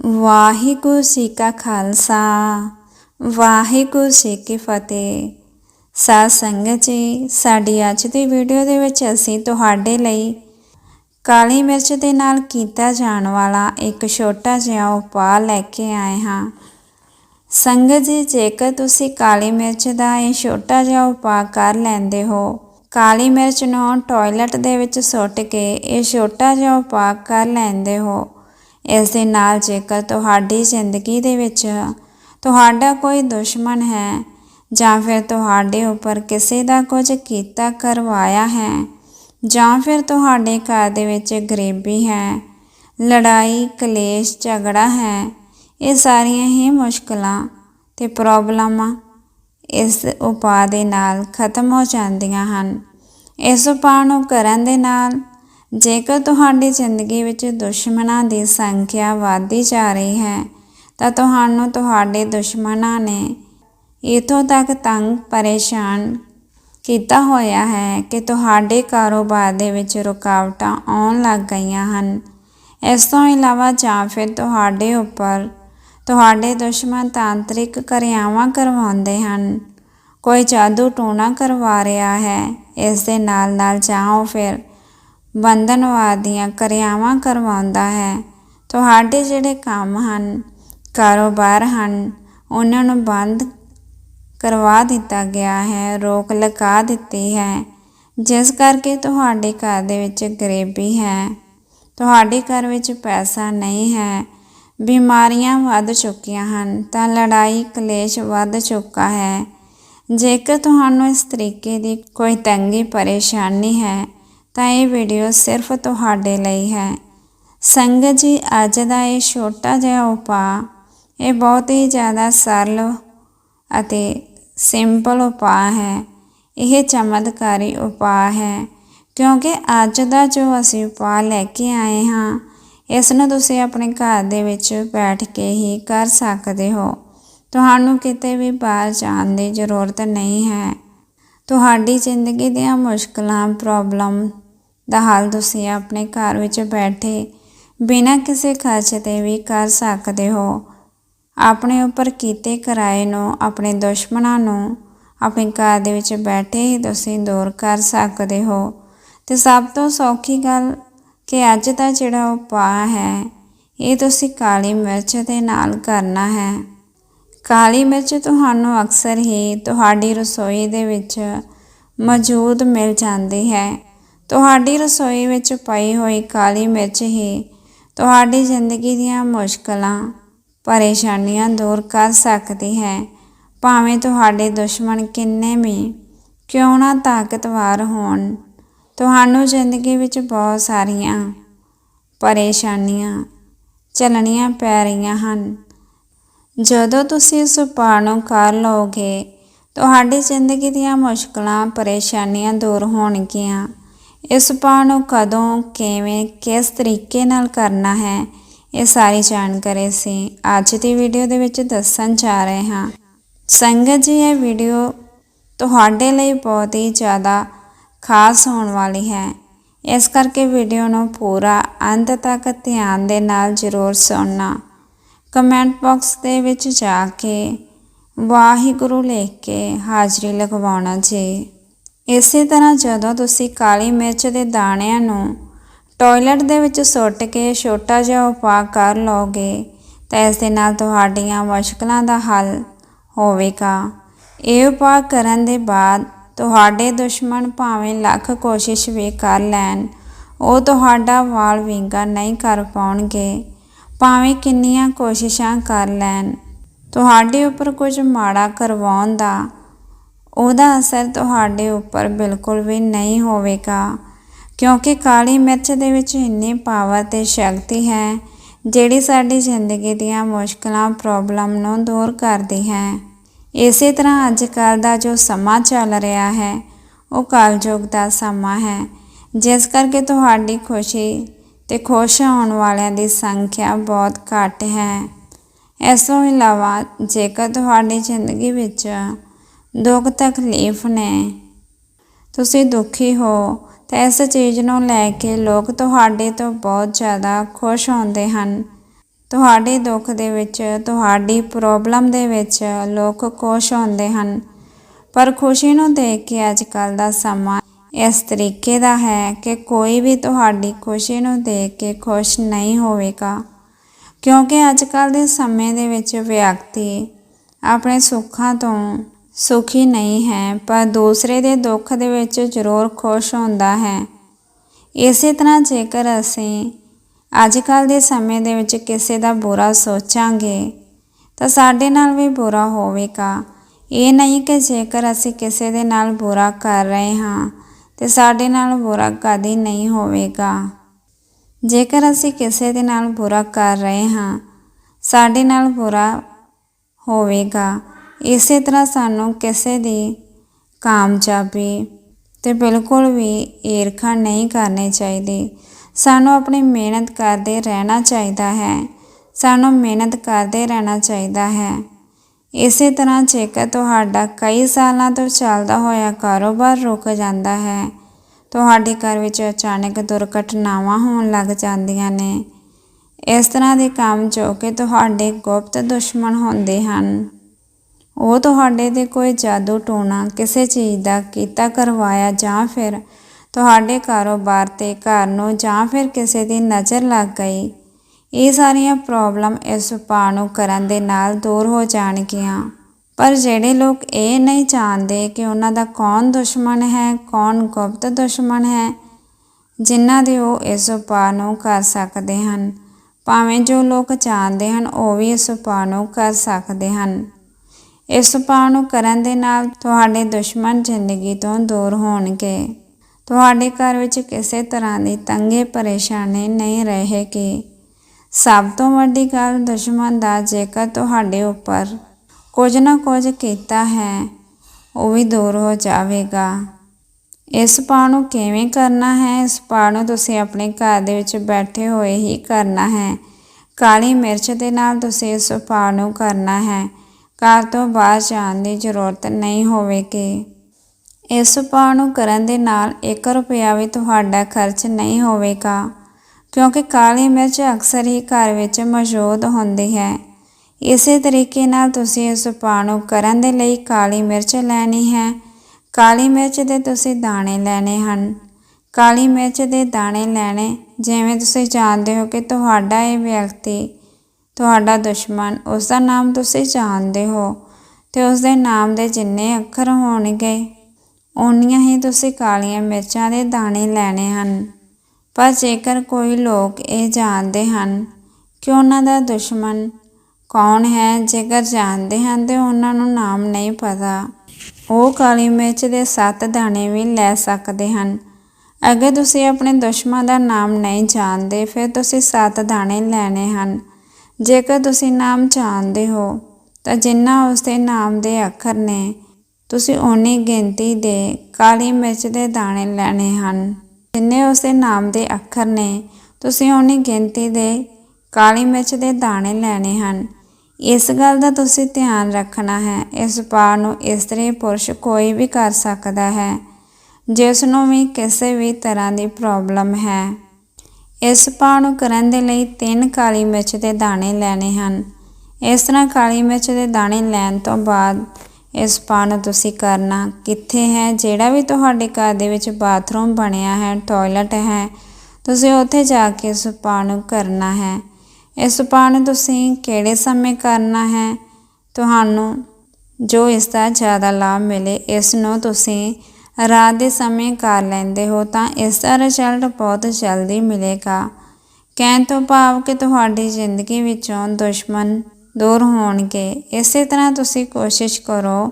ਵਾਹਿਗੁਰੂ ਜੀ ਕਾ ਖਾਲਸਾ, ਵਾਹਿਗੁਰੂ ਜੀ ਕੀ ਫਤਿਹ। ਸਾਧ ਸੰਗਤ ਜੀ, ਸਾਡੀ ਅੱਜ ਦੀ ਵੀਡੀਓ ਦੇ ਵਿੱਚ ਅਸੀਂ ਤੁਹਾਡੇ ਲਈ ਕਾਲੀ ਮਿਰਚ ਦੇ ਨਾਲ ਕੀਤਾ ਜਾਣ ਵਾਲਾ ਇੱਕ ਛੋਟਾ ਜਿਹਾ ਉਪਾਅ ਲੈ ਕੇ ਆਏ ਹਾਂ। ਸੰਗਤ ਜੀ, ਜੇਕਰ ਤੁਸੀਂ ਕਾਲੀ ਮਿਰਚ ਦਾ ਇਹ ਛੋਟਾ ਜਿਹਾ ਉਪਾਅ ਕਰ ਲੈਂਦੇ ਹੋ, ਕਾਲੀ ਮਿਰਚ ਨੂੰ ਟਾਇਲਟ ਦੇ ਵਿੱਚ ਸੁੱਟ ਕੇ ਇਹ ਛੋਟਾ ਜਿਹਾ ਉਪਾਅ ਕਰ ਲੈਂਦੇ ਹੋ ਇਸ ਦੇ ਨਾਲ ਜੇਕਰ ਤੁਹਾਡੀ ਜ਼ਿੰਦਗੀ ਦੇ ਵਿੱਚ ਤੁਹਾਡਾ ਕੋਈ ਦੁਸ਼ਮਣ ਹੈ ਜਾਂ ਫਿਰ ਤੁਹਾਡੇ ਉੱਪਰ ਕਿਸੇ ਦਾ ਕੁਝ ਕੀਤਾ ਕਰਵਾਇਆ ਹੈ ਜਾਂ ਫਿਰ ਤੁਹਾਡੇ ਘਰ ਦੇ ਵਿੱਚ ਗਰੀਬੀ ਹੈ, ਲੜਾਈ, ਕਲੇਸ਼, ਝਗੜਾ ਹੈ, ਇਹ ਸਾਰੀਆਂ ਹੀ ਮੁਸ਼ਕਲਾਂ ਤੇ ਪ੍ਰੋਬਲਮਾਂ ਇਸ ਉਪਾਅ ਦੇ ਨਾਲ ਖਤਮ ਹੋ ਜਾਂਦੀਆਂ ਹਨ। ਇਸ ਉਪਾਅ ਨੂੰ ਕਰਨ ਦੇ ਨਾਲ ਜੇਕਰ ਤੁਹਾਡੀ ਜ਼ਿੰਦਗੀ ਵਿੱਚ ਦੁਸ਼ਮਣਾਂ ਦੀ ਸੰਖਿਆ ਵਧਦੀ ਜਾ ਰਹੀ ਹੈ, ਤਾਂ ਤੁਹਾਨੂੰ ਤੁਹਾਡੇ ਦੁਸ਼ਮਣਾਂ ਨੇ ਇਥੋਂ ਤੱਕ ਤੰਗ ਪਰੇਸ਼ਾਨ ਕੀਤਾ ਹੋਇਆ ਹੈ ਕਿ ਤੁਹਾਡੇ ਕਾਰੋਬਾਰ ਦੇ ਵਿੱਚ ਰੁਕਾਵਟਾਂ ਆਉਣ ਲੱਗ ਗਈਆਂ ਹਨ। ਇਸ ਤੋਂ ਇਲਾਵਾ ਜਾਂ ਫਿਰ ਤੁਹਾਡੇ ਉੱਪਰ ਤੁਹਾਡੇ ਦੁਸ਼ਮਣ ਤਾਂਤਰਿਕ ਕਿਰਿਆਵਾਂ ਕਰਵਾਉਂਦੇ ਹਨ। ਕੋਈ ਜਾਦੂ ਟੋਣਾ ਕਰਵਾ ਰਿਹਾ ਹੈ, ਇਸ ਦੇ ਨਾਲ ਨਾਲ ਜਾਂ ਫਿਰ ਬੰਧਨਵਾਦ ਦੀਆਂ ਕਿਰਿਆਵਾਂ ਕਰਵਾਉਂਦਾ ਹੈ। ਤੁਹਾਡੇ ਜਿਹੜੇ ਕੰਮ ਹਨ, ਕਾਰੋਬਾਰ ਹਨ, ਉਹਨਾਂ ਨੂੰ ਬੰਦ ਕਰਵਾ ਦਿੱਤਾ ਗਿਆ ਹੈ, ਰੋਕ ਲਗਾ ਦਿੱਤੀ ਹੈ। ਜਿਸ ਕਰਕੇ ਤੁਹਾਡੇ ਘਰ ਦੇ ਵਿੱਚ ਗਰੀਬੀ ਹੈ। ਤੁਹਾਡੇ ਘਰ ਵਿੱਚ ਪੈਸਾ ਨਹੀਂ ਹੈ। ਬਿਮਾਰੀਆਂ ਵੱਧ ਚੁੱਕੀਆਂ ਹਨ, ਤਾਂ ਲੜਾਈ ਕਲੇਸ਼ ਵੱਧ ਚੁੱਕਾ ਹੈ। ਜੇਕਰ ਤੁਹਾਨੂੰ ਇਸ ਤਰੀਕੇ ਦੀ ਕੋਈ ਤੰਗੀ, ਪਰੇਸ਼ਾਨੀ ਹੈ ਤਾਂ ਇਹ ਵੀਡੀਓ ਸਿਰਫ ਤੁਹਾਡੇ ਲਈ ਹੈ। ਸੰਗਤ ਜੀ, ਅੱਜ ਦਾ ਇਹ ਛੋਟਾ ਜਿਹਾ ਉਪਾਅ, ਇਹ ਬਹੁਤ ਹੀ ਜ਼ਿਆਦਾ ਸਰਲ ਅਤੇ ਸਿੰਪਲ ਉਪਾਅ ਹੈ। ਇਹ ਚਮਤਕਾਰੀ ਉਪਾਅ ਹੈ, ਕਿਉਂਕਿ ਅੱਜ ਦਾ ਜੋ ਅਸੀਂ ਉਪਾਅ ਲੈ ਕੇ ਆਏ ਹਾਂ, ਇਸ ਨੂੰ ਤੁਸੀਂ ਆਪਣੇ ਘਰ ਦੇ ਵਿੱਚ ਬੈਠ ਕੇ ਹੀ ਕਰ ਸਕਦੇ ਹੋ। ਤੁਹਾਨੂੰ ਕਿਤੇ ਵੀ ਬਾਹਰ ਜਾਣ ਦੀ ਜ਼ਰੂਰਤ ਨਹੀਂ ਹੈ। ਤੁਹਾਡੀ ਜ਼ਿੰਦਗੀ ਦੀਆਂ ਮੁਸ਼ਕਲਾਂ ਪ੍ਰੋਬਲਮ ਦਾ ਹੱਲ ਤੁਸੀਂ ਆਪਣੇ ਘਰ ਵਿੱਚ ਬੈਠੇ ਬਿਨਾਂ ਕਿਸੇ ਖਰਚ ਤੇ ਵੀ ਕਰ ਸਕਦੇ ਹੋ। ਆਪਣੇ ਉੱਪਰ ਕੀਤੇ ਕਿਰਾਏ ਨੂੰ, ਆਪਣੇ ਦੁਸ਼ਮਣਾਂ ਨੂੰ, ਆਪਣੇ ਘਰ ਦੇ ਵਿੱਚ ਬੈਠੇ ਹੀ ਤੁਸੀਂ ਦੂਰ ਕਰ ਸਕਦੇ ਹੋ। ਤੇ ਸਭ ਤੋਂ ਸੌਖੀ ਗੱਲ ਕਿ ਅੱਜ ਦਾ ਜਿਹੜਾ ਉਪਾਅ ਹੈ, ਇਹ ਤੁਸੀਂ ਕਾਲੀ ਮਿਰਚ ਦੇ ਨਾਲ ਕਰਨਾ ਹੈ। ਕਾਲੀ ਮਿਰਚ ਤੁਹਾਨੂੰ ਅਕਸਰ ਹੀ ਤੁਹਾਡੀ ਰਸੋਈ ਦੇ ਵਿੱਚ ਮੌਜੂਦ ਮਿਲ ਜਾਂਦੀ ਹੈ। ਤੁਹਾਡੀ ਰਸੋਈ ਵਿੱਚ ਪਈ ਹੋਈ ਕਾਲੀ ਮਿਰਚ ਹੀ ਤੁਹਾਡੀ ਜ਼ਿੰਦਗੀ ਦੀਆਂ ਮੁਸ਼ਕਲਾਂ, ਪਰੇਸ਼ਾਨੀਆਂ ਦੂਰ ਕਰ ਸਕਦੀ ਹੈ। ਭਾਵੇਂ ਤੁਹਾਡੇ ਦੁਸ਼ਮਣ ਕਿੰਨੇ ਵੀ ਕਿਉਂ ਨਾ ਤਾਕਤਵਾਰ ਹੋਣ, ਤੁਹਾਨੂੰ ਜ਼ਿੰਦਗੀ ਵਿੱਚ ਬਹੁਤ ਸਾਰੀਆਂ ਪਰੇਸ਼ਾਨੀਆਂ ਚੱਲਣੀਆਂ ਪੈ ਰਹੀਆਂ ਹਨ। ਜਦੋਂ ਤੁਸੀਂ ਇਸ ਉਪਾਅ ਨੂੰ ਕਰ ਲਓਗੇ, ਤੁਹਾਡੀ ਜ਼ਿੰਦਗੀ ਦੀਆਂ ਮੁਸ਼ਕਲਾਂ, ਪਰੇਸ਼ਾਨੀਆਂ ਦੂਰ ਹੋਣਗੀਆਂ। ਇਸ ਉਪਾਅ ਨੂੰ ਕਦੋਂ, ਕਿਵੇਂ, ਕਿਸ ਤਰੀਕੇ ਨਾਲ ਕਰਨਾ ਹੈ, ਇਹ ਸਾਰੀ ਜਾਣਕਾਰੀ ਅਸੀਂ ਅੱਜ ਦੀ ਵੀਡੀਓ ਦੇ ਵਿੱਚ ਦੱਸਣ ਜਾ ਰਹੇ ਹਾਂ। ਸੰਗਤ ਜੀ, ਇਹ ਵੀਡੀਓ ਤੁਹਾਡੇ ਲਈ ਬਹੁਤ ਹੀ ਜ਼ਿਆਦਾ ਖਾਸ ਹੋਣ ਵਾਲੀ ਹੈ। ਇਸ ਕਰਕੇ ਵੀਡੀਓ ਨੂੰ ਪੂਰਾ ਅੰਤ ਤੱਕ ਧਿਆਨ ਦੇ ਨਾਲ ਜ਼ਰੂਰ ਸੁਣਨਾ। ਕਮੈਂਟ ਬਾਕਸ ਦੇ ਵਿੱਚ ਜਾ ਕੇ ਵਾਹਿਗੁਰੂ ਲਿਖ ਕੇ ਹਾਜ਼ਰੀ ਲਗਵਾਉਣਾ ਜੀ। ਇਸੇ ਤਰ੍ਹਾਂ ਜਦੋਂ ਤੁਸੀਂ ਕਾਲੀ ਮਿਰਚ ਦੇ ਦਾਣਿਆਂ ਨੂੰ ਟਾਇਲਟ ਦੇ ਵਿੱਚ ਸੁੱਟ ਕੇ ਛੋਟਾ ਜਿਹਾ ਉਪਾਅ ਕਰ ਲਓਗੇ, ਤਾਂ ਇਸ ਦੇ ਨਾਲ ਤੁਹਾਡੀਆਂ ਮੁਸ਼ਕਲਾਂ ਦਾ ਹੱਲ ਹੋਵੇਗਾ। ਇਹ ਉਪਾਅ ਕਰਨ ਦੇ ਬਾਅਦ ਤੁਹਾਡੇ ਦੁਸ਼ਮਣ ਭਾਵੇਂ ਲੱਖ ਕੋਸ਼ਿਸ਼ ਵੀ ਕਰ ਲੈਣ, ਉਹ ਤੁਹਾਡਾ ਵਾਲ ਵਿੰਗਾ ਨਹੀਂ ਕਰ ਪਾਉਣਗੇ, ਭਾਵੇਂ ਕਿੰਨੀਆਂ ਕੋਸ਼ਿਸ਼ਾਂ ਕਰ ਲੈਣ। ਤੁਹਾਡੇ ਉੱਪਰ ਕੁਝ ਮਾੜਾ ਕਰਵਾਉਣ ਦਾ ਉਹਦਾ ਅਸਰ ਤੁਹਾਡੇ ਉੱਪਰ ਬਿਲਕੁਲ ਵੀ ਨਹੀਂ ਹੋਵੇਗਾ, ਕਿਉਂਕਿ ਕਾਲੀ ਮਿਰਚ ਦੇ ਵਿੱਚ ਇੰਨੀ ਪਾਵਰ ਤੇ ਸ਼ਕਤੀ ਹੈ, ਜਿਹੜੀ ਸਾਡੀ ਜ਼ਿੰਦਗੀ ਦੀਆਂ ਮੁਸ਼ਕਲਾਂ, ਪ੍ਰੋਬਲਮ ਨੂੰ ਦੂਰ ਕਰਦੀ ਹੈ। ਇਸੇ ਤਰ੍ਹਾਂ ਅੱਜ ਕੱਲ ਦਾ ਜੋ ਸਮਾਂ ਚੱਲ ਰਿਹਾ ਹੈ, ਉਹ ਕਲਯੁਗ ਦਾ ਸਮਾਂ ਹੈ, ਜਿਸ ਕਰਕੇ ਤੁਹਾਡੀ ਖੁਸ਼ੀ ਤੇ ਖੁਸ਼ ਹੋਣ ਵਾਲਿਆਂ ਦੀ ਸੰਖਿਆ ਬਹੁਤ ਘੱਟ ਹੈ। ਇਸ ਤੋਂ ਇਲਾਵਾ ਜੇਕਰ ਤੁਹਾਡੀ ਜ਼ਿੰਦਗੀ ਵਿੱਚ ਦੁੱਖ ਤਕਲੀਫ ਨੇ। ਤੁਸੀਂ ਦੁਖੀ ਹੋ ਤਾਂ ਇਸ ਚੀਜ਼ ਨੂੰ ਲੈ ਕੇ ਲੋਕ ਤੁਹਾਡੇ ਤੋਂ ਬਹੁਤ ਜ਼ਿਆਦਾ ਖੁਸ਼ ਹੁੰਦੇ ਹਨ। ਤੁਹਾਡੇ ਦੁੱਖ ਦੇ ਵਿੱਚ, ਤੁਹਾਡੀ ਪ੍ਰੋਬਲਮ ਦੇ ਵਿੱਚ ਲੋਕ ਖੁਸ਼ ਹੁੰਦੇ ਹਨ। ਪਰ ਖੁਸ਼ੀ ਨੂੰ ਦੇਖ ਕੇ ਅੱਜ ਕੱਲ ਦਾ ਸਮਾਂ ਇਸ ਤਰੀਕੇ ਦਾ ਹੈ ਕਿ ਕੋਈ ਵੀ ਤੁਹਾਡੀ ਖੁਸ਼ੀ ਨੂੰ ਦੇਖ ਕੇ ਖੁਸ਼ ਨਹੀਂ ਹੋਵੇਗਾ। ਕਿਉਂਕਿ ਅੱਜ ਕੱਲ ਦੇ ਸਮੇਂ ਦੇ ਵਿੱਚ ਵਿਅਕਤੀ ਆਪਣੇ ਸੁੱਖਾਂ ਤੋਂ ਸੁਖੀ ਨਹੀਂ ਹੈ, ਪਰ ਦੂਸਰੇ ਦੇ ਦੁੱਖ ਦੇ ਵਿੱਚ ਜ਼ਰੂਰ ਖੁਸ਼ ਹੁੰਦਾ ਹੈ। ਇਸੇ ਤਰ੍ਹਾਂ ਜੇਕਰ ਅਸੀਂ ਅੱਜ ਕੱਲ ਦੇ ਸਮੇਂ ਦੇ ਵਿੱਚ ਕਿਸੇ ਦਾ ਬੁਰਾ ਸੋਚਾਂਗੇ, ਤਾਂ ਸਾਡੇ ਨਾਲ ਵੀ ਬੁਰਾ ਹੋਵੇਗਾ। ਇਹ ਨਹੀਂ ਕਿ ਜੇਕਰ ਅਸੀਂ ਕਿਸੇ ਦੇ ਨਾਲ ਬੁਰਾ ਕਰ ਰਹੇ ਹਾਂ, ਤੇ ਸਾਡੇ ਨਾਲ ਬੁਰਾ ਕਦੀ ਨਹੀਂ ਹੋਵੇਗਾ। ਜੇਕਰ ਅਸੀਂ ਕਿਸੇ ਦੇ ਨਾਲ ਬੁਰਾ ਕਰ ਰਹੇ ਹਾਂ, ਸਾਡੇ ਨਾਲ ਬੁਰਾ ਹੋਵੇਗਾ। ਇਸੇ ਤਰ੍ਹਾਂ ਸਾਨੂੰ ਕਿਸੇ ਦੀ ਕਾਮਯਾਬੀ ਤੇ ਬਿਲਕੁਲ ਵੀ ਈਰਖਾ ਨਹੀਂ ਕਰਨੀ ਚਾਹੀਦੀ। ਸਾਨੂੰ ਆਪਣੀ ਮਿਹਨਤ ਕਰਦੇ ਰਹਿਣਾ ਚਾਹੀਦਾ ਹੈ। ਸਾਨੂੰ ਮਿਹਨਤ ਕਰਦੇ ਰਹਿਣਾ ਚਾਹੀਦਾ ਹੈ। ਇਸੇ ਤਰ੍ਹਾਂ ਜੇਕਰ ਤੁਹਾਡਾ ਕਈ ਸਾਲਾਂ ਤੋਂ ਚੱਲਦਾ ਹੋਇਆ ਕਾਰੋਬਾਰ ਰੁਕ ਜਾਂਦਾ ਹੈ, ਤੁਹਾਡੇ ਘਰ ਵਿੱਚ ਅਚਾਨਕ ਦੁਰਘਟਨਾਵਾਂ ਹੋਣ ਲੱਗ ਜਾਂਦੀਆਂ ਨੇ। ਇਸ ਤਰ੍ਹਾਂ ਦੇ ਕੰਮ ਜੋ ਕਿ ਤੁਹਾਡੇ ਗੁਪਤ ਦੁਸ਼ਮਣ ਹੁੰਦੇ ਹਨ। ਉਹ ਤੁਹਾਡੇ ਤੇ ਕੋਈ ਜਾਦੂ ਟੋਣਾ, ਕਿਸੇ ਚੀਜ਼ ਦਾ ਕੀਤਾ ਕਰਵਾਇਆ ਜਾਂ ਫਿਰ ਤੁਹਾਡੇ ਕਾਰੋਬਾਰ ਤੇ ਘਰ ਨੂੰ ਜਾਂ ਫਿਰ ਕਿਸੇ ਦੀ ਨਜ਼ਰ ਲੱਗ ਗਈ। ਇਹ ਸਾਰੀਆਂ ਪ੍ਰੋਬਲਮ ਇਸ ਉਪਾਅ ਨੂੰ ਕਰਨ ਦੇ ਨਾਲ ਦੂਰ ਹੋ ਜਾਣਗੀਆਂ। ਪਰ ਜਿਹੜੇ ਲੋਕ ਇਹ ਨਹੀਂ ਜਾਣਦੇ ਕਿ ਉਹਨਾਂ ਦਾ ਕੌਣ ਦੁਸ਼ਮਣ ਹੈ, ਕੌਣ ਗੁਪਤ ਦੁਸ਼ਮਣ ਹੈ, ਜਿਨ੍ਹਾਂ ਦੇ ਉਹ ਇਸ ਉਪਾਅ ਨੂੰ ਕਰ ਸਕਦੇ ਹਨ, ਭਾਵੇਂ ਜੋ ਲੋਕ ਜਾਣਦੇ ਹਨ, ਉਹ ਵੀ ਇਸ ਉਪਾਅ ਨੂੰ ਕਰ ਸਕਦੇ ਹਨ। ਇਸ ਉਪਾਅ ਨੂੰ ਕਰਨ ਦੇ ਨਾਲ ਤੁਹਾਡੇ ਦੁਸ਼ਮਣ ਜ਼ਿੰਦਗੀ ਤੋਂ ਦੂਰ ਹੋਣਗੇ। ਤੁਹਾਡੇ ਘਰ ਵਿੱਚ ਕਿਸੇ ਤਰ੍ਹਾਂ ਦੀ ਤੰਗੇ ਪਰੇਸ਼ਾਨੀ ਨਹੀਂ ਰਹੇਗੀ। ਸਭ ਤੋਂ ਵੱਡੀ ਗੱਲ ਦੁਸ਼ਮਣ ਦਾ ਜੇਕਰ ਤੁਹਾਡੇ ਉੱਪਰ ਕੁਝ ਨਾ ਕੁਝ ਕੀਤਾ ਹੈ, ਉਹ ਵੀ ਦੂਰ ਹੋ ਜਾਵੇਗਾ। ਇਸ ਪਾਣ ਨੂੰ ਕਿਵੇਂ ਕਰਨਾ ਹੈ? ਇਸ ਪਾਣ ਨੂੰ ਤੁਸੀਂ ਆਪਣੇ ਘਰ ਦੇ ਵਿੱਚ ਬੈਠੇ ਹੋਏ ਹੀ ਕਰਨਾ ਹੈ। ਕਾਲੀ ਮਿਰਚ ਦੇ ਨਾਲ ਤੁਸੀਂ ਇਸ ਪਾਣ ਨੂੰ ਕਰਨਾ ਹੈ। ਘਰ ਤੋਂ ਬਾਹਰ ਜਾਣ ਦੀ ਜ਼ਰੂਰਤ ਨਹੀਂ ਹੋਵੇਗੀ। ਇਸ ਉਪਾਅ ਨੂੰ ਕਰਨ ਦੇ ਨਾਲ 1 ਰੁਪਿਆ ਵੀ ਤੁਹਾਡਾ ਖਰਚ ਨਹੀਂ ਹੋਵੇਗਾ, ਕਿਉਂਕਿ ਕਾਲੀ ਮਿਰਚ ਅਕਸਰ ਹੀ ਘਰ ਵਿੱਚ ਮੌਜੂਦ ਹੁੰਦੀ ਹੈ। ਇਸੇ ਤਰੀਕੇ ਨਾਲ ਤੁਸੀਂ ਇਸ ਉਪਾਅ ਨੂੰ ਕਰਨ ਦੇ ਲਈ ਕਾਲੀ ਮਿਰਚ ਲੈਣੀ ਹੈ। ਕਾਲੀ ਮਿਰਚ ਦੇ ਤੁਸੀਂ ਦਾਣੇ ਲੈਣੇ ਹਨ। ਕਾਲੀ ਮਿਰਚ ਦੇ ਦਾਣੇ ਲੈਣੇ, ਜਿਵੇਂ ਤੁਸੀਂ ਜਾਣਦੇ ਹੋ ਕਿ ਤੁਹਾਡਾ ਇਹ ਵਿਅਕਤੀ ਤੁਹਾਡਾ ਦੁਸ਼ਮਣ ਉਸ ਦਾ ਨਾਮ ਤੁਸੀਂ ਜਾਣਦੇ ਹੋ ਤੇ ਉਸ ਦੇ ਨਾਮ ਦੇ ਜਿੰਨੇ ਅੱਖਰ ਹੋਣਗੇ, ਓਨੀਆਂ ਹੀ ਤੁਸੀਂ ਕਾਲੀਆਂ ਮਿਰਚਾਂ ਦੇ ਦਾਣੇ ਲੈਣੇ ਹਨ। ਪਰ ਜੇਕਰ ਕੋਈ ਲੋਕ ਇਹ ਜਾਣਦੇ ਹਨ ਕਿ ਉਹਨਾਂ ਦਾ ਦੁਸ਼ਮਣ ਕੌਣ ਹੈ, ਜੇਕਰ ਜਾਣਦੇ ਹਨ ਤੇ ਉਹਨਾਂ ਨੂੰ ਨਾਮ ਨਹੀਂ ਪਤਾ, ਉਹ ਕਾਲੀ ਮਿਰਚ ਦੇ ਸੱਤ ਦਾਣੇ ਵੀ ਲੈ ਸਕਦੇ ਹਨ। ਅਗਰ ਤੁਸੀਂ ਆਪਣੇ ਦੁਸ਼ਮਣ ਦਾ ਨਾਮ ਨਹੀਂ ਜਾਣਦੇ, ਫਿਰ ਤੁਸੀਂ ਸੱਤ ਦਾਣੇ ਲੈਣੇ ਹਨ। ਜੇਕਰ ਤੁਸੀਂ ਨਾਮ ਜਾਣਦੇ ਹੋ, ਤਾਂ ਜਿੰਨਾ ਉਸਦੇ ਨਾਮ ਦੇ ਅੱਖਰ ਨੇ, ਤੁਸੀਂ ਓਨੀ ਗਿਣਤੀ ਦੇ ਕਾਲੀ ਮਿਰਚ ਦੇ ਦਾਣੇ ਲੈਣੇ ਹਨ। ਜਿੰਨੇ ਉਸਦੇ ਨਾਮ ਦੇ ਅੱਖਰ ਨੇ, ਤੁਸੀਂ ਓਨੀ ਗਿਣਤੀ ਦੇ ਕਾਲੀ ਮਿਰਚ ਦੇ ਦਾਣੇ ਲੈਣੇ ਹਨ। ਇਸ ਗੱਲ ਦਾ ਤੁਸੀਂ ਧਿਆਨ ਰੱਖਣਾ ਹੈ, ਇਸ ਪਾਰ ਨੂੰ ਇਸਤਰੀ ਪੁਰਸ਼ ਕੋਈ ਵੀ ਕਰ ਸਕਦਾ ਹੈ ਜਿਸ ਨੂੰ ਵੀ ਕਿਸੇ ਵੀ ਤਰ੍ਹਾਂ ਦੀ ਪ੍ਰੋਬਲਮ ਹੈ। ਇਸ ਪਾਣ ਨੂੰ ਕਰਨ ਦੇ ਲਈ ਤਿੰਨ ਕਾਲੀ ਮਿਰਚ ਦੇ ਦਾਣੇ ਲੈਣੇ ਹਨ। ਇਸ ਤਰ੍ਹਾਂ ਕਾਲੀ ਮਿਰਚ ਦੇ ਦਾਣੇ ਲੈਣ ਤੋਂ ਬਾਅਦ ਇਸ ਪਾਣ ਨੂੰ ਤੁਸੀਂ ਕਰਨਾ ਕਿੱਥੇ ਹੈ? ਜਿਹੜਾ ਵੀ ਤੁਹਾਡੇ ਘਰ ਦੇ ਵਿੱਚ ਬਾਥਰੂਮ ਬਣਿਆ ਹੈ, ਟਾਇਲਟ ਹੈ, ਤੁਸੀਂ ਉੱਥੇ ਜਾ ਕੇ ਇਸ ਪਾਣ ਨੂੰ ਕਰਨਾ ਹੈ। ਇਸ ਪਾਣ ਨੂੰ ਤੁਸੀਂ ਕਿਹੜੇ ਸਮੇਂ ਕਰਨਾ ਹੈ? ਤੁਹਾਨੂੰ ਜੋ ਇਸ ਦਾ ਜ਼ਿਆਦਾ ਲਾਭ ਮਿਲੇ, ਇਸ ਨੂੰ ਤੁਸੀਂ ਰਾਤ ਦੇ ਸਮੇਂ ਕਰ ਲੈਂਦੇ ਹੋ ਤਾਂ ਇਸ ਦਾ ਰਿਜ਼ਲਟ ਬਹੁਤ ਜਲਦੀ ਮਿਲੇਗਾ। ਕਹਿਣ ਤੋਂ ਭਾਵ ਕਿ ਤੁਹਾਡੀ ਜ਼ਿੰਦਗੀ ਵਿੱਚੋਂ ਦੁਸ਼ਮਣ ਦੂਰ ਹੋਣਗੇ। ਇਸੇ ਤਰ੍ਹਾਂ ਤੁਸੀਂ ਕੋਸ਼ਿਸ਼ ਕਰੋ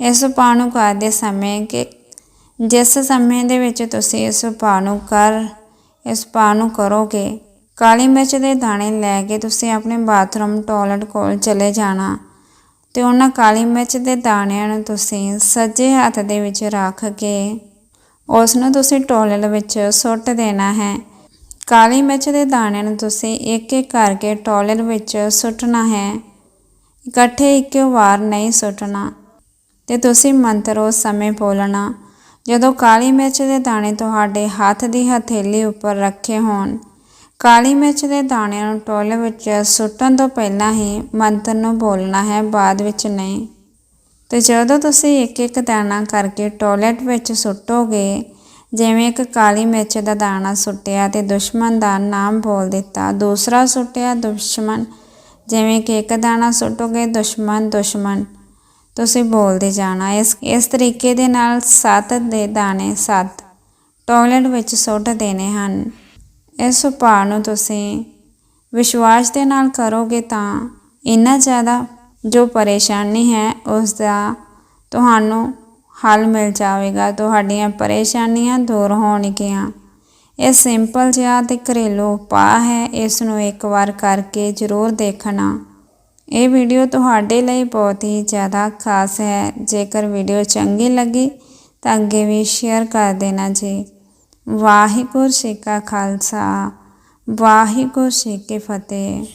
ਇਸ ਉਪਾਅ ਨੂੰ ਕਰਦੇ ਸਮੇਂ ਕਿ ਜਿਸ ਸਮੇਂ ਦੇ ਵਿੱਚ ਤੁਸੀਂ ਇਸ ਉਪਾਅ ਨੂੰ ਕਰ, ਇਸ ਉਪਾਅ ਨੂੰ ਕਰੋਗੇ, ਕਾਲੀ ਮਿਰਚ ਦੇ ਦਾਣੇ ਲੈ ਕੇ ਤੁਸੀਂ ਆਪਣੇ ਬਾਥਰੂਮ ਟਾਇਲਟ ਕੋਲ ਚਲੇ ਜਾਣਾ। ਤੇ ਉਹਨਾਂ ਕਾਲੀ ਮਿਰਚ ਦੇ ਦਾਣਿਆਂ ਨੂੰ ਤੁਸੀਂ ਸੱਜੇ ਹੱਥ ਦੇ ਵਿੱਚ ਰੱਖ ਕੇ ਉਸ ਨੂੰ ਤੁਸੀਂ ਟੋਲਲ ਵਿੱਚ ਸੁੱਟ ਦੇਣਾ ਹੈ। ਕਾਲੀ ਮਿਰਚ ਦੇ ਦਾਣਿਆਂ ਨੂੰ ਤੁਸੀਂ ਇੱਕ ਇੱਕ ਕਰਕੇ ਟੋਲਲ ਵਿੱਚ ਸੁੱਟਣਾ ਹੈ। ਇਕੱਠੇ ਇੱਕੋ ਵਾਰ ਨਹੀਂ ਸੁੱਟਣਾ ਤੇ ਤੁਸੀਂ ਮੰਤਰ ਉਸ ਸਮੇਂ ਬੋਲਣਾ, ਜਦੋਂ ਕਾਲੀ ਮਿਰਚ ਦੇ ਦਾਣੇ ਤੁਹਾਡੇ ਹੱਥ ਦੀ ਹਥੇਲੀ ਉੱਪਰ ਰੱਖੇ ਹੋਣ। ਕਾਲੀ ਮਿਰਚ ਦੇ ਦਾਣਿਆਂ ਨੂੰ ਟੋਲੇ ਵਿੱਚ ਸੁੱਟਣ ਤੋਂ ਪਹਿਲਾਂ ਹੀ ਮੰਤਰ ਨੂੰ ਬੋਲਣਾ ਹੈ, ਬਾਅਦ ਵਿੱਚ ਨਹੀਂ। ਤੇ ਜਦੋਂ ਤੁਸੀਂ ਇੱਕ ਇੱਕ ਦਾਣਾ ਕਰਕੇ ਟੋਇਲਟ ਵਿੱਚ ਸੁੱਟੋਗੇ, ਜਿਵੇਂ ਇੱਕ ਕਾਲੀ ਮਿਰਚ ਦਾ ਦਾਣਾ ਸੁੱਟਿਆ ਤੇ ਦੁਸ਼ਮਣ ਦਾ ਨਾਮ ਬੋਲ ਦਿੱਤਾ, ਦੂਸਰਾ ਸੁੱਟਿਆ ਦੁਸ਼ਮਣ, ਜਿਵੇਂ ਕਿ ਇੱਕ ਦਾਣਾ ਸੁੱਟੋਗੇ, ਦੁਸ਼ਮਣ ਦੁਸ਼ਮਣ, ਤੁਸੀਂ ਬੋਲਦੇ ਜਾਣਾ। ਇਸ ਇਸ ਤਰੀਕੇ ਦੇ ਨਾਲ ਸੱਤ ਦੇ ਦਾਣੇ ਸੱਤ ਟੋਇਲਟ ਵਿੱਚ ਸੁੱਟ ਦੇਣੇ ਹਨ। ਇਸ ਉਪਾਅ ਨੂੰ ਤੁਸੀਂ ਵਿਸ਼ਵਾਸ ਦੇ ਨਾਲ ਕਰੋਗੇ ਤਾਂ ਇੰਨਾ ਜ਼ਿਆਦਾ ਜੋ ਪਰੇਸ਼ਾਨੀ ਹੈ, ਉਸ ਦਾ ਤੁਹਾਨੂੰ ਹੱਲ ਮਿਲ ਜਾਵੇਗਾ। ਤੁਹਾਡੀਆਂ ਪਰੇਸ਼ਾਨੀਆਂ ਦੂਰ ਹੋਣਗੀਆਂ। ਇਹ ਸਿੰਪਲ ਜਿਹਾ ਤੇ ਘਰੇਲੂ ਉਪਾਅ ਹੈ। ਇਸ ਨੂੰ ਇੱਕ ਵਾਰ ਕਰਕੇ ਜ਼ਰੂਰ ਦੇਖਣਾ। ਇਹ ਵੀਡੀਓ ਤੁਹਾਡੇ ਲਈ ਬਹੁਤ ਹੀ ਜ਼ਿਆਦਾ ਖਾਸ ਹੈ। ਜੇਕਰ ਵੀਡੀਓ ਚੰਗੀ ਲੱਗੀ ਤਾਂ ਅੱਗੇ ਵੀ ਸ਼ੇਅਰ ਕਰ ਦੇਣਾ ਜੀ। ਵਾਹਿਗੁਰੂ ਜੀ ਕਾ ਖਾਲਸਾ ਵਾਹਿਗੁਰੂ ਜੀ ਕੀ ਫਤਿਹ।